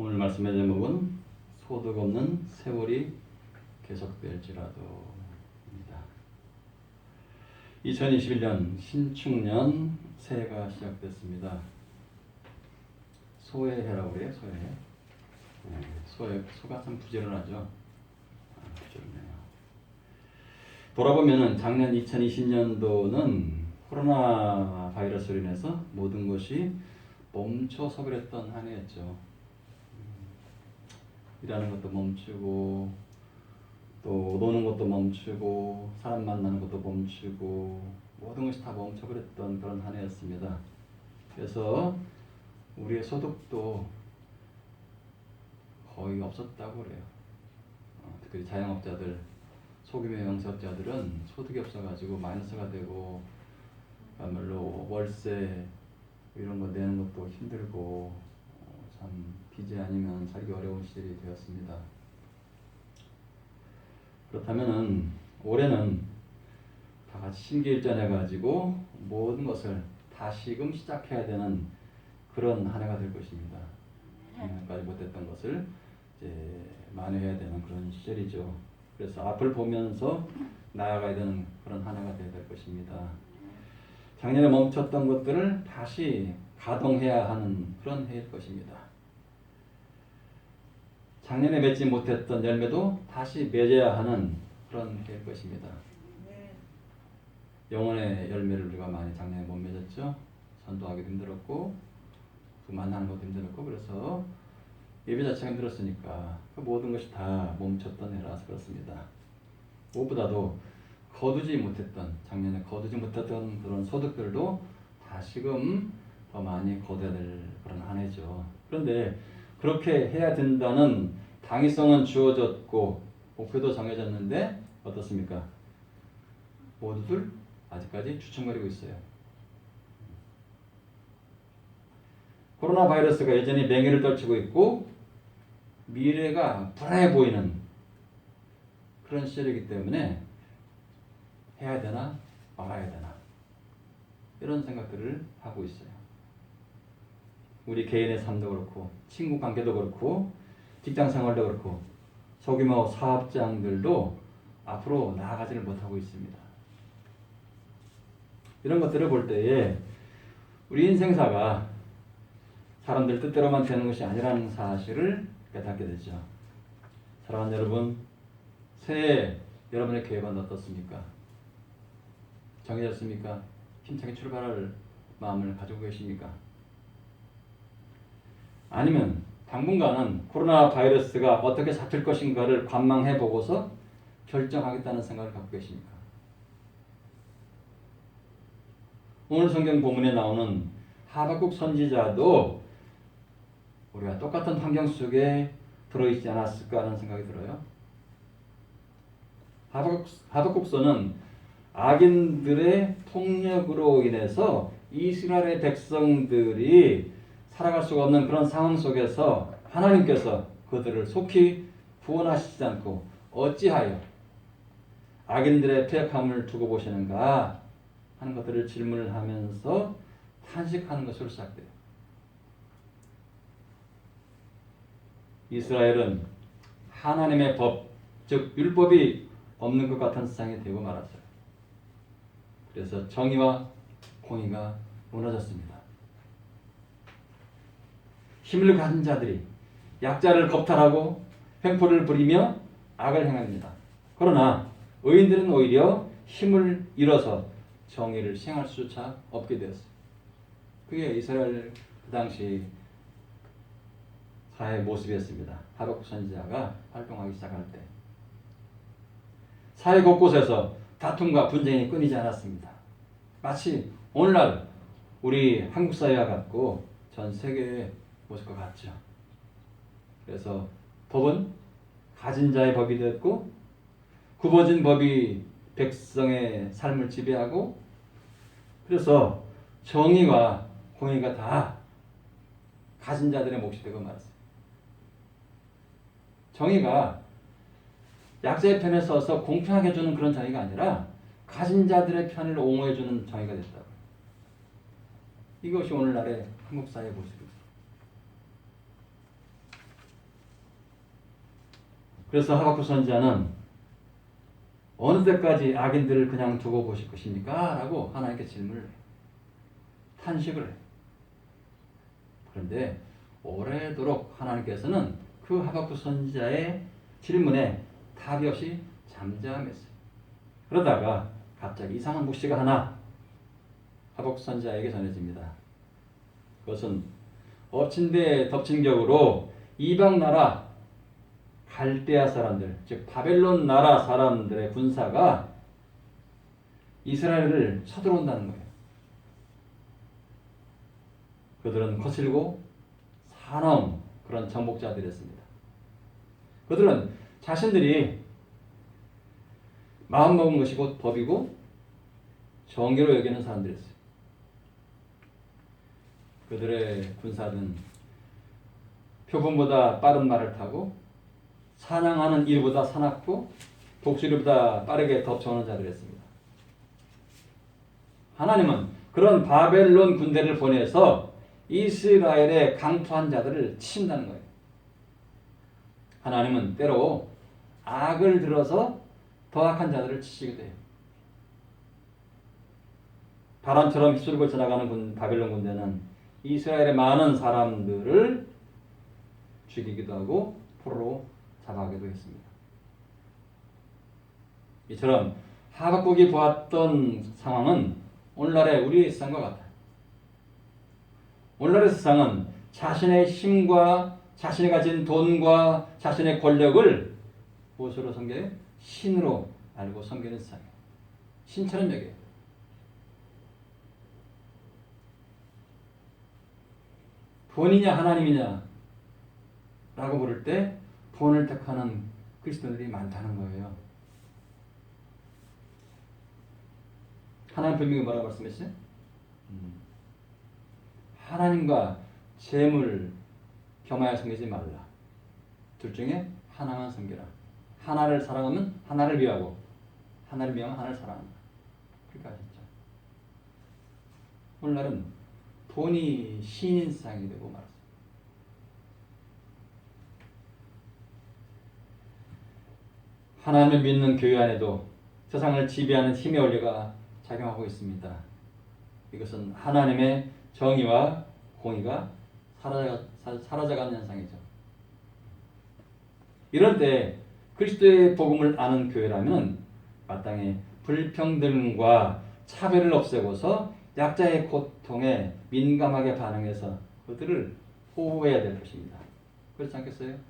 오늘 말씀의 제목은 소득 없는 세월이 계속될지라도입니다. 2021년 신축년 새해가 시작됐습니다. 소해해라고 그래요, 소해. 네, 소해, 소가 참 부지런하죠. 아, 부지런해요. 돌아보면은 작년 2020년도는 코로나 바이러스로 인해서 모든 것이 멈춰서 그랬던 한 해였죠. 음, 일하는 것도 멈추고 또 노는 것도 멈추고 사람 만나는 것도 멈추고 모든 것이 다 멈춰 그랬던 그런 한 해였습니다. 그래서 우리의 소득도 거의 없었다고 그래요. 어, 특히 자영업자들, 소규모 영세업자들은 소득이 없어가지고 마이너스가 되고 그야말로 월세 이런 거 내는 것도 힘들고 어, 참 빚이 아니면 살기 어려운 시절이 되었습니다. 그렇다면은 올해는 다 같이 심기일전해 가지고 모든 것을 다시금 시작해야 되는 그런 한 해가 될 것입니다. 작년까지 못했던 것을 이제 만회해야 되는 그런 시절이죠. 그래서 앞을 보면서 나아가야 되는 그런 한 해가 되어야 될 것입니다. 작년에 멈췄던 것들을 다시 가동해야 하는 그런 해일 것입니다. 작년에 맺지 못했던 열매도 다시 맺어야 하는 그런 것입니다. 영혼의 열매를 우리가 많이 작년에 못 맺었죠. 전도하기도 힘들었고 그 만나는 것도 힘들었고 그래서 예배 자체가 힘들었으니까 그 모든 것이 다 멈췄던 해라서 그렇습니다. 무엇보다도 거두지 못했던 작년에 거두지 못했던 그런 소득들도 다시금 더 많이 거둬야 될 그런 한 해죠. 그런데 그렇게 해야 된다는 당위성은 주어졌고 목표도 정해졌는데 어떻습니까? 모두들 아직까지 주춤거리고 있어요. 코로나 바이러스가 여전히 맹위를 떨치고 있고 미래가 불안해 보이는 그런 시절이기 때문에 해야 되나 말아야 되나 이런 생각들을 하고 있어요. 우리 개인의 삶도 그렇고 친구 관계도 그렇고 직장 생활도 그렇고 소규모 사업장들도 앞으로 나아가지를 못하고 있습니다. 이런 것들을 볼 때에 우리 인생사가 사람들 뜻대로만 되는 것이 아니라는 사실을 깨닫게 되죠. 사랑하는 여러분, 새해 여러분의 계획은 어떻습니까? 정해졌습니까? 힘차게 출발할 마음을 가지고 계십니까? 아니면 당분간은 코로나 바이러스가 어떻게 잡힐 것인가를 관망해 보고서 결정하겠다는 생각을 갖고 계십니까? 오늘 성경 본문에 나오는 하박국 선지자도 우리가 똑같은 환경 속에 들어있지 않았을까 하는 생각이 들어요. 하박국, 하박국서는 악인들의 폭력으로 인해서 이스라엘의 백성들이 살아갈 수가 없는 그런 상황 속에서 하나님께서 그들을 속히 구원하시지 않고 어찌하여 악인들의 폐역함을 두고 보시는가 하는 것들을 질문을 하면서 탄식하는 것으로 시작돼요. 이스라엘은 하나님의 법, 즉 율법이 없는 것 같은 세상이 되고 말았어요. 그래서 정의와 공의가 무너졌습니다. 힘을 가진 자들이 약자를 겁탈하고 횡포를 부리며 악을 행합니다. 그러나 의인들은 오히려 힘을 잃어서 정의를 시행할 수조차 없게 되었어요. 그게 이스라엘 그 당시 사회 모습이었습니다. 하박국 선지자가 활동하기 시작할 때 사회 곳곳에서 다툼과 분쟁이 끊이지 않았습니다. 마치 오늘날 우리 한국 사회와 같고 전 세계의 모습 과 같죠. 그래서 법은 가진 자의 법이 되었고 굽어진 법이 백성의 삶을 지배하고 그래서 정의와 공의가 다 가진 자들의 몫이 되고 말았어요. 정의가 약자의 편에 서서 공평하게 주는 그런 정의가 아니라 가진 자들의 편을 옹호해 주는 정의가 됐다고. 이것이 오늘날의 한국 사회 모습입니다. 그래서 하박국 선지자는 어느 때까지 악인들을 그냥 두고 보실 것입니까? 라고 하나님께 질문을 해요. 탄식을 해요. 그런데 오래도록 하나님께서는 그 하박국 선지자의 질문에 답이 없이 잠잠했어요. 그러다가 갑자기 이상한 묵시가 하나 하박국 선지자에게 전해집니다. 그것은 엎친 데 덮친 격으로 이방 나라 갈대아 사람들, 즉 바벨론 나라 사람들의 군사가 이스라엘을 쳐들어온다는 거예요. 그들은 거칠고 사나운 그런 정복자들이었습니다. 그들은 자신들이 마음먹은 것이 곧 법이고 정의로 여기는 사람들이었어요. 그들의 군사는 표범보다 빠른 말을 타고 사냥하는 이보다 사납고 독수리보다 빠르게 덮쳐오는 자들이었습니다. 하나님은 그런 바벨론 군대를 보내서 이스라엘의 강투한 자들을 친다는 거예요. 하나님은 때로 악을 들어서 더 악한 자들을 치시기도 해요. 바람처럼 휩쓸고 지나가는 군, 바벨론 군대는 이스라엘의 많은 사람들을 죽이기도 하고 포로로 잡아가기도 했습니다. 이처럼 하박국이 보았던 상황은 오늘날의 우리의 세상과 같아요. 오늘날의 세상은 자신의 힘과 자신이 가진 돈과 자신의 권력을 무엇으로 섬겨요? 신으로 알고 섬기는 세상이에요. 신처럼 여겨요. 돈이냐 하나님이냐 라고 물을 때 돈을 택하는 그리스도인들이 많다는 거예요. 하나님 분명히 뭐라고 말씀했어요? 음. 하나님과 재물 겸하여 섬기지 말라. 둘 중에 하나만 섬기라. 하나를 사랑하면 하나를 위하고 하나를 위하면 하나를 사랑한다. 그렇게 하셨죠. 오늘날은 돈이 신인상이 되고 말았습니다. 하나님을 믿는 교회 안에도 세상을 지배하는 힘의 원리가 작용하고 있습니다. 이것은 하나님의 정의와 공의가 사라져, 사라져가는 현상이죠. 이럴 때 그리스도의 복음을 아는 교회라면 마땅히 불평등과 차별을 없애고서 약자의 고통에 민감하게 반응해서 그들을 보호해야 될 것입니다. 그렇지 않겠어요?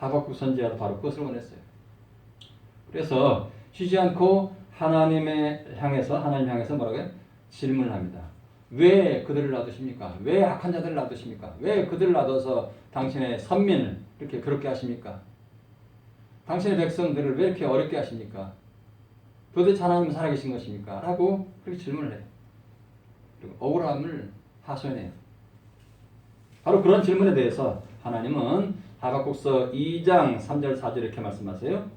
하박국 선지자도 바로 그것을 원했어요. 그래서 쉬지 않고 하나님의 향해서 하나님 향해서 뭐라고 요 질문을 합니다. 왜 그들을 놔두십니까? 왜 악한 자들을 놔두십니까? 왜 그들을 놔둬서 당신의 선민을 이렇게 그렇게 하십니까? 당신의 백성들을 왜 이렇게 어렵게 하십니까? 도대체 하나님은 살아계신 것입니까? 라고 그렇게 질문을 해요. 그리고 억울함을 하소연해요. 바로 그런 질문에 대해서 하나님은 하박국서 2장 3절 4절 이렇게 말씀하세요.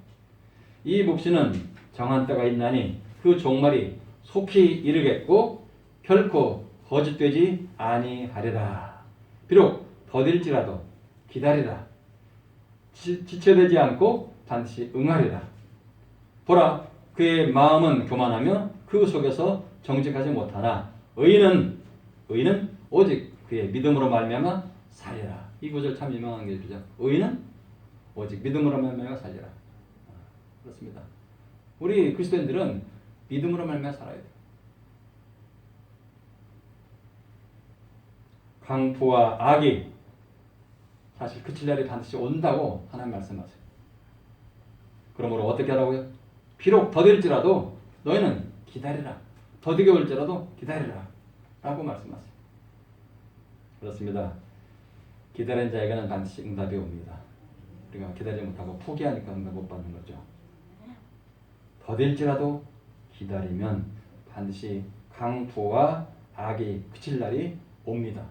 이 묵시는 정한 때가 있나니 그 종말이 속히 이르겠고 결코 거짓되지 아니하리라. 비록 더딜지라도 기다리라. 지, 지체되지 않고 반드시 응하리라. 보라 그의 마음은 교만하며 그 속에서 정직하지 못하나 의인은 의인은 오직 그의 믿음으로 말미암아 살리라. 이 구절 참 유명한 게죠. 의인은 오직 믿음으로 말미암아 살리라. 그렇습니다. 우리 그리스도인들은 믿음으로 말미암아 살아야 돼. 강포와 악이 사실 그칠 날이 반드시 온다고 하나님 말씀하세요. 그러므로 어떻게 하라고요? 비록 더딜지라도 너희는 기다리라. 더디게 올지라도 기다리라. 라고 말씀하세요. 그렇습니다. 기다린 자에게는 반드시 응답이 옵니다. 우리가 기다리지 못하고 포기하니까 응답 못 받는 거죠. 더딜지라도 기다리면 반드시 강포와 악이 그칠 날이 옵니다.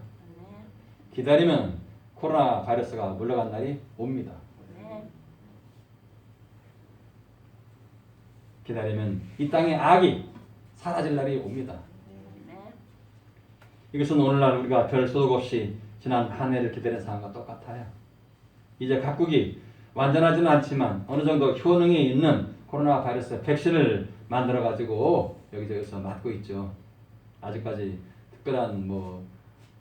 기다리면 코로나 바이러스가 물러간 날이 옵니다. 기다리면 이 땅의 악이 사라질 날이 옵니다. 이것은 오늘날 우리가 별 소득 없이 지난 한 해를 기다린 상황과 똑같아요. 이제 각국이 완전하지는 않지만 어느 정도 효능이 있는 코로나 바이러스 백신을 만들어 가지고 여기저기서 맞고 있죠. 아직까지 특별한 뭐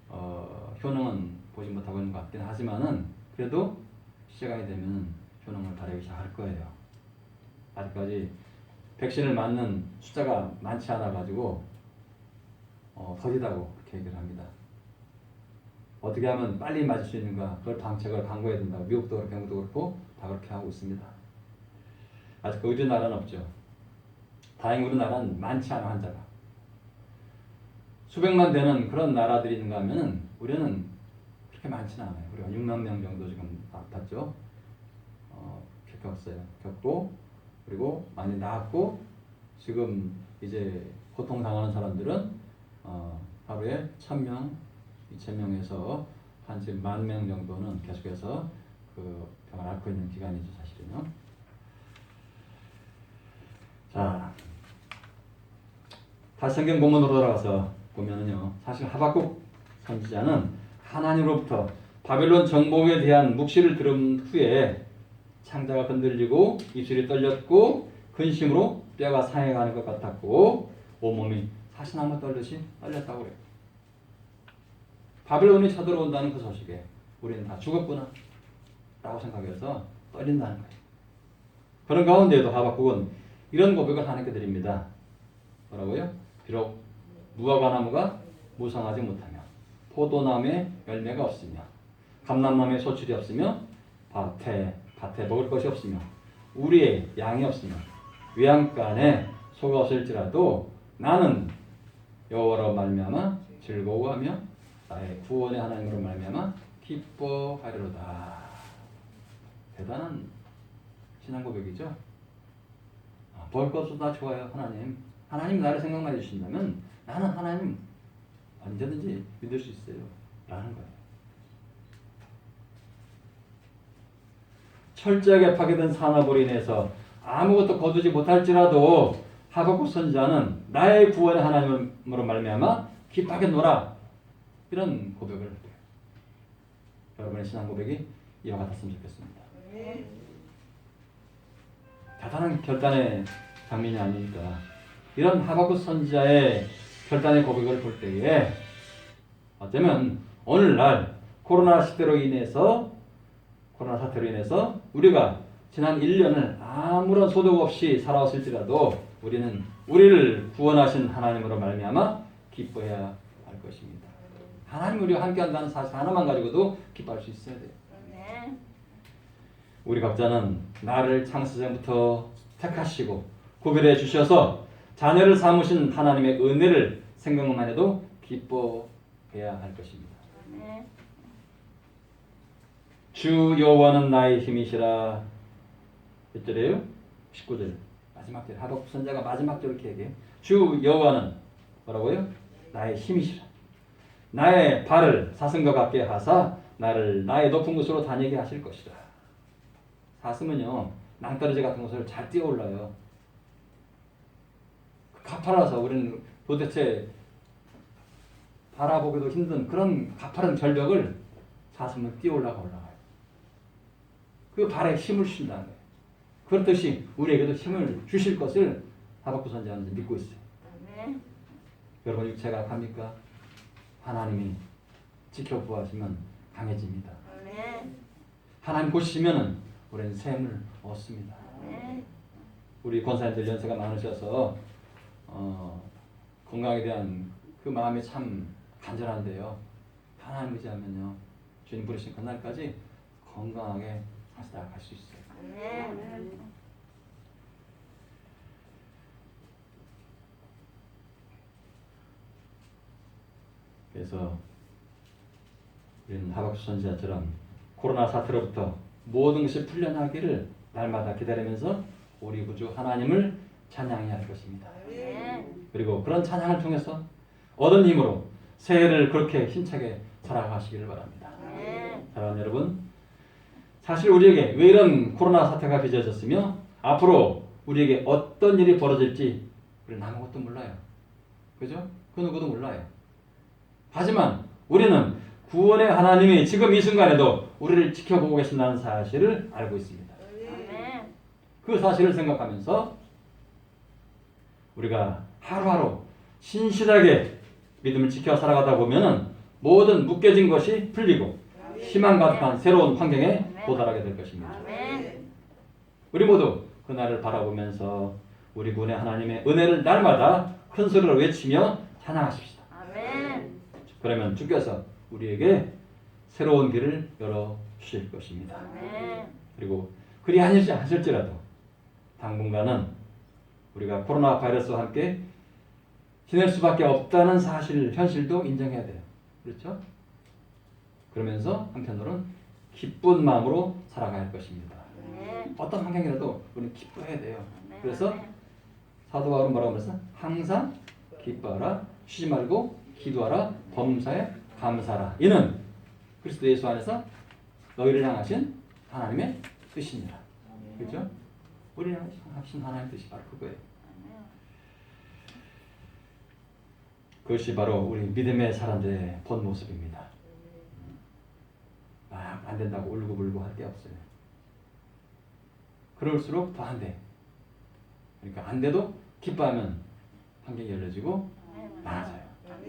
어, 효능은 보지 못하고 있는 것 같긴 하지만은 그래도 시간이 되면 효능을 발휘하기 시작할 거예요. 아직까지 백신을 맞는 숫자가 많지 않아 가지고 어, 더디다고 그렇게 얘기를 합니다. 어떻게 하면 빨리 맞을 수 있는가 그걸 방책을 강구해야 된다고 미국도 그렇고 영국도 그렇고 다 그렇게 하고 있습니다. 아직 의료 나라는 없죠. 다행히 우리나라는 많지 않아 환자가 수백만 되는 그런 나라들이 있는가 하면은 우리는 그렇게 많지는 않아요. 우리가 6만 명 정도 지금 아팠죠. 어, 겪었어요. 겪고 그리고 많이 나았고 지금 이제 고통 당하는 사람들은 어, 하루에 1,000명, 2,000명에서 한 지금 만 명 정도는 계속해서 그 병을 앓고 있는 기간이죠, 사실은요. 자, 다시 성경 본문으로 돌아가서 보면은요, 사실 하박국 선지자는 하나님으로부터 바벨론 정복에 대한 묵시를 들은 후에 창자가 흔들리고 입술이 떨렸고 근심으로 뼈가 상해가는 것 같았고 온몸이 사시나무 떨듯이 떨렸다고 그래요. 바벨론이 쳐들어온다는 그 소식에 우리는 다 죽었구나 라고 생각해서 떨린다는 거예요. 그런 가운데에도 하박국은 이런 고백을 하나님께 드립니다. 뭐라고요? 비록 무화과 나무가 무성하지 못하며 포도나무에 열매가 없으며 감람나무에 소출이 없으며 밭에 밭에 먹을 것이 없으며 우리의 양이 없으며 외양간에 소가 없을지라도 나는 여호와로 말미암아 즐거워하며 나의 구원의 하나님으로 말미암아 기뻐하리로다. 대단한 신앙 고백이죠. 아, 볼 것도 다 좋아요 하나님. 하나님 나를 생각만 해주신다면 나는 하나님 언제든지 믿을 수 있어요. 라는 거예요. 철저하게 파괴된 산업으로 인해서 아무것도 거두지 못할지라도 하박국 선지자는 나의 구원의 하나님으로 말미암아 기쁘게 놀아 이런 고백을 해요. 여러분의 신앙 고백이 이와 같았으면 좋겠습니다. 대단한 결단의 장면이 아닙니까? 이런 하박국 선지자의 결단의 고백을 볼 때에 어쩌면 오늘날 코로나 시대로 인해서 코로나 사태로 인해서 우리가 지난 1년을 아무런 소득 없이 살아왔을지라도 우리는 우리를 구원하신 하나님으로 말미암아 기뻐해야 할 것입니다. 하나님 우리와 함께 한다는 사실 하나만 가지고도 기뻐할 수 있어야 돼요. 우리 각자는 나를 창세전부터 택하시고 구별해 주셔서 자녀를 삼으신 하나님의 은혜를 생각만 해도 기뻐해야 할 것입니다. 주 여호와는 나의 힘이시라. 몇 절이에요? 19절. 마지막 절. 하박국 선자가 마지막 절 이렇게 얘기해. 주 여호와는 뭐라고요? 나의 힘이시라. 나의 발을 사슴과 같게 하사 나를 나의 높은 곳으로 다니게 하실 것이다. 사슴은요 낭떠러지 같은 곳을 잘 뛰어올라요. 그 가파라서 우리는 도대체 바라보기도 힘든 그런 가파른 절벽을 사슴은 뛰어올라가 올라가요. 그 발에 힘을 주신다는 거예요. 그렇듯이 우리에게도 힘을 주실 것을 하박구 선지자는 믿고 있어요. 여러분 육체가 갑니까? 하나님이 지켜보시면 강해집니다. 하나님 보시면은 우리는 샘을 얻습니다. 우리 권사님들 연세가 많으셔서 어, 건강에 대한 그 마음이 참 간절한데요. 하나님 의지하면요. 주님 부르신 그날까지 건강하게 나아갈 수 있어요. 그래서 우리는 하박수 선지자처럼 코로나 사태로부터 모든 것이 풀려나기를 날마다 기다리면서 우리 구주 하나님을 찬양해야 할 것입니다. 그리고 그런 찬양을 통해서 얻은 힘으로 새해를 그렇게 힘차게 살아가시기를 바랍니다. 사랑하는 여러분, 사실 우리에게 왜 이런 코로나 사태가 빚어졌으며 앞으로 우리에게 어떤 일이 벌어질지 우리는 아무것도 몰라요. 그죠? 그 누구도 몰라요. 하지만 우리는 구원의 하나님이 지금 이 순간에도 우리를 지켜보고 계신다는 사실을 알고 있습니다. 그 사실을 생각하면서 우리가 하루하루 신실하게 믿음을 지켜 살아가다 보면은 모든 묶여진 것이 풀리고 희망 가득한 새로운 환경에 도달하게 될 것입니다. 우리 모두 그날을 바라보면서 우리 군의 하나님의 은혜를 날마다 큰 소리로 외치며 찬양하십시다. 그러면 주께서 우리에게 새로운 길을 열어 주실 것입니다. 그리고 그리 아니지 않을지라도 당분간은 우리가 코로나 바이러스와 함께 지낼 수밖에 없다는 사실, 현실도 인정해야 돼요. 그렇죠? 그러면서 한편으로는 기쁜 마음으로 살아가야 할 것입니다. 아멘. 어떤 환경이라도 우리는 기뻐해야 돼요. 그래서 사도 바울은 뭐라고 그랬어? 항상 기뻐하라, 쉬지 말고 기도하라, 범사에 감사하라. 이는 그리스도 예수 안에서 너희를 향하신 하나님의 뜻이니라. 그렇죠? 우리를 향하신 하나님의 뜻이 바로 그거예요. 그것이 바로 우리 믿음의 사람들의 본 모습입니다. 막 안 된다고 울고 불고 할 게 없어요. 그럴수록 더 안 돼. 그러니까 안 돼도 기뻐하면 환경이 열려지고 나아져요.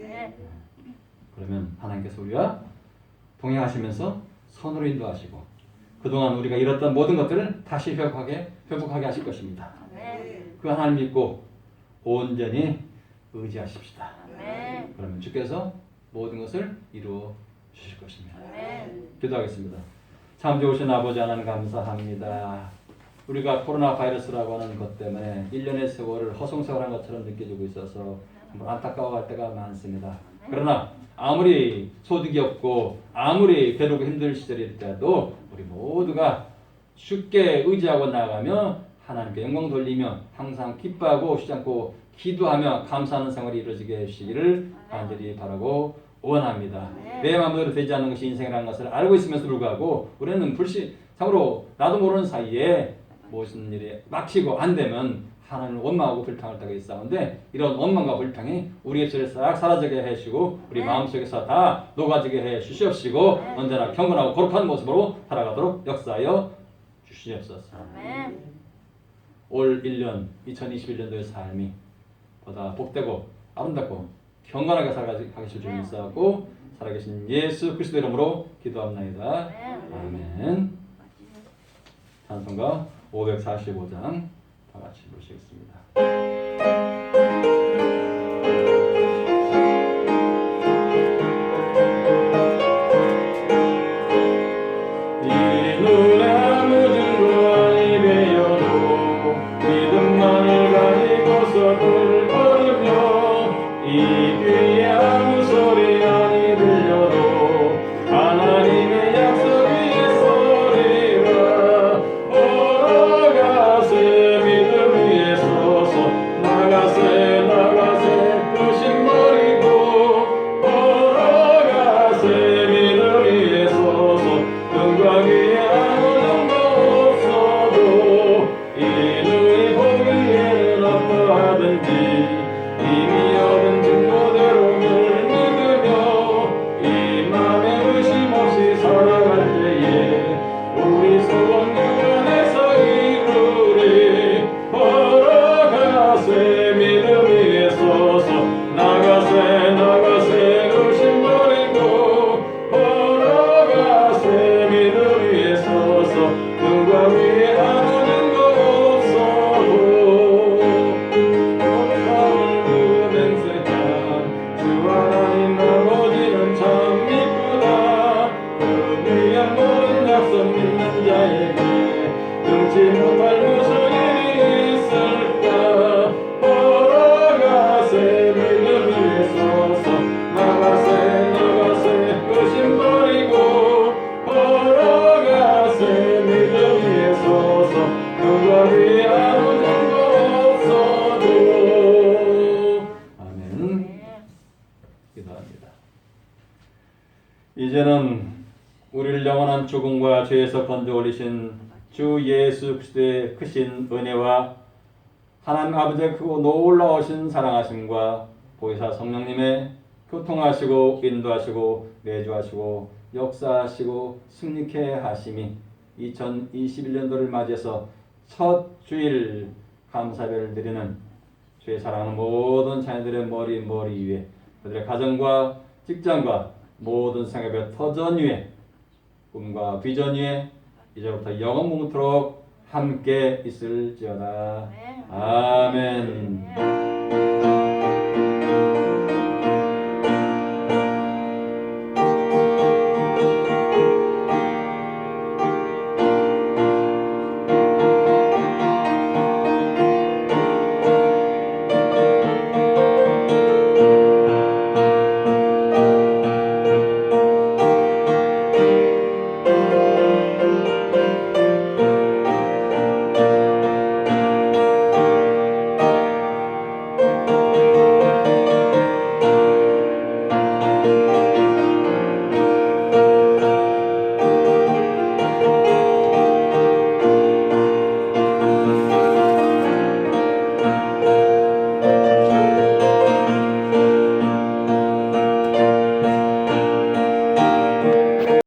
아멘. 그러면 하나님께서 우리와 동행하시면서 선으로 인도하시고 그동안 우리가 잃었던 모든 것들을 다시 회복하게 회복하게 하실 것입니다. 아멘. 그 하나님 믿고 온전히 의지하십시다. 아멘. 그러면 주께서 모든 것을 이루어 주실 것입니다. 아멘. 기도하겠습니다. 참 좋으신 아버지 하나님 감사합니다. 우리가 코로나 바이러스라고 하는 것 때문에 1년의 세월을 허송세월한 것처럼 느껴지고 있어서 안타까워할 때가 많습니다. 그러나 아무리 소득이 없고 아무리 괴롭고 힘든 시절일 때도 우리 모두가 쉽게 의지하고 나가며 하나님께 영광 돌리며 항상 기뻐하고 쉬지 않고 기도하며 감사하는 생활이 이루어지게 해주시기를 간절히 바라고 원합니다. 내 마음대로 되지 않는 것이 인생이라는 것을 알고 있으면서 불구하고 우리는 불시 참으로 나도 모르는 사이에 무슨 일이 막히고 안 되면 하나님을 원망하고 불평할 때가 있었는데 이런 원망과 불평이 우리의 죄를 싹 사라지게 해주시고 우리 네. 마음속에서 다 녹아지게 해 주시옵시고 네. 언제나 경건하고 거룩한 모습으로 살아가도록 역사하여 주시옵소서. 아멘. 올 1년 2021년도의 삶이 보다 복되고 아름답고 경건하게 살아가실 줄 네. 살아계신 예수 그리스도 이름으로 기도합나이다. 아멘. 아멘. 찬송가 545장 다 같이 부르시겠습니다. 아버지의 크고 놀라우신 사랑하심과 보혜사 성령님의 교통하시고 인도하시고 내주하시고 역사하시고 승리케 하심이 2021년도를 맞이해서 첫 주일 감사배를 드리는 주의 사랑하는 모든 자녀들의 머리 머리 위에 그들의 가정과 직장과 모든 생업의 터전 위에 꿈과 비전 위에 이제부터 영원 무무토록 함께 있을지어다. 네. 아멘. 네.